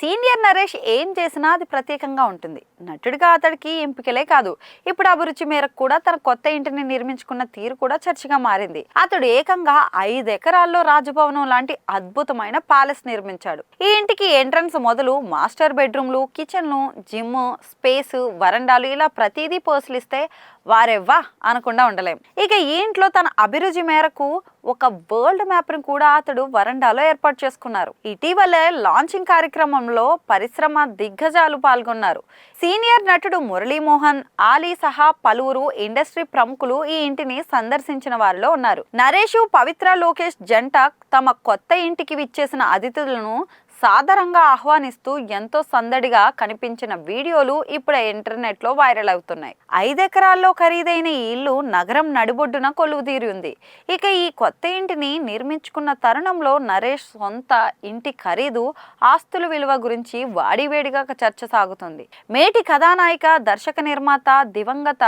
Senior Naresh ఏం చేసినా అది ప్రత్యేకంగా ఉంటుంది. నటుడిగా అతడికి ఎంపికలే కాదు. ఇప్పుడు అభిరుచి మేరకు కూడా తన కొత్త ఇంటిని నిర్మించుకున్న తీరు కూడా చర్చగా మారింది. అతడు ఏకంగా ఐదు ఎకరాల్లో రాజభవనం లాంటి అద్భుతమైన ప్యాలెస్ నిర్మించాడు. ఈ ఇంటికి ఎంట్రన్స్ మొదలు మాస్టర్ బెడ్రూమ్లు కిచెన్లు జిమ్ స్పేస్ వరండాలు ఇలా ప్రతిదీ పోస్లిస్తే వారెవ్వా అనకుండా ఉండలేం. ఇక ఈ ఇంట్లో తన అభిరుచి మేరకు ఒక వరల్డ్ మ్యాప్ను కూడా అతడు వరండాలో ఏర్పాటు చేసుకున్నారు. ఇటీవలే లాంచింగ్ కార్యక్రమంలో పరిశ్రమ దిగ్గజాలు పాల్గొన్నారు. సీనియర్ నటుడు మురళీమోహన్ ఆలీ సహా పలువురు ఇండస్ట్రీ ప్రముఖులు ఈ ఇంటిని సందర్శించిన వారిలో ఉన్నారు. నరేష్ పవిత్ర లోకేష్ జంట తమ కొత్త ఇంటికి విచ్చేసిన అతిథులను సాదరంగా ఆహ్వానిస్తూ ఎంతో సందడిగా కనిపించిన వీడియోలు ఇప్పుడు ఇంటర్నెట్లో వైరల్ అవుతున్నాయి. ఐదెకరాల్లో ఖరీదైన ఈ ఇల్లు నగరం నడిబొడ్డున కొలువుదీరి ఉంది ఇక ఈ కొత్త ఇంటిని నిర్మించుకున్న తరుణంలో నరేష్ సొంత ఇంటి ఖరీదు ఆస్తుల విలువ గురించి వాడివేడిగా చర్చ సాగుతుంది. మేటి కథానాయిక దర్శక నిర్మాత దివంగత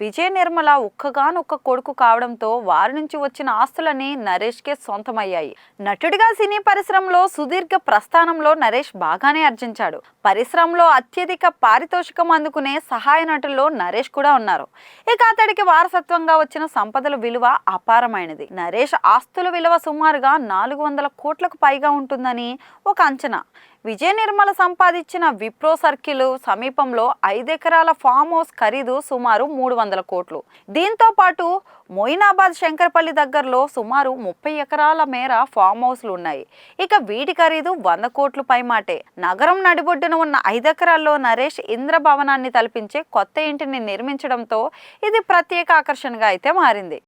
విజయ నిర్మల ఒక్కగానొక్క కొడుకు కావడంతో వారి నుంచి వచ్చిన ఆస్తులన్నీ నరేష్కే సొంతమయ్యాయి. నటుడిగా సినీ పరిశ్రమలో సుదీర్ఘ స్థానంలో నరేష్ బాగానే అర్జించాడు. పరిశ్రమలో అత్యధిక పారితోషికం అందుకునే సహాయ నటుల్లో నరేష్ కూడా ఉన్నారు. ఇక అతడికి వారసత్వంగా వచ్చిన సంపదల విలువ అపారమైనది. నరేష్ ఆస్తుల విలువ సుమారుగా నాలుగు వందల కోట్లకు పైగా ఉంటుందని ఒక అంచనా. విజయ నిర్మల సంపాదించిన విప్రో సర్కిల్ సమీపంలో ఐదెకరాల ఫామ్ హౌస్ ఖరీదు సుమారు మూడు వందల కోట్లు. దీంతో పాటు మొయినాబాద్ శంకర్పల్లి దగ్గరలో సుమారు ముప్పై ఎకరాల మేర ఫామ్ హౌస్లు ఉన్నాయి. ఇక వీటి ఖరీదు వంద కోట్లు పైమాటే. నగరం నడిబొడ్డున ఉన్న ఐదెకరాల్లో నరేష్ ఇంద్ర భవనాన్ని తలపించే కొత్త ఇంటిని నిర్మించడంతో ఇది ప్రత్యేక ఆకర్షణగా అయితే మారింది.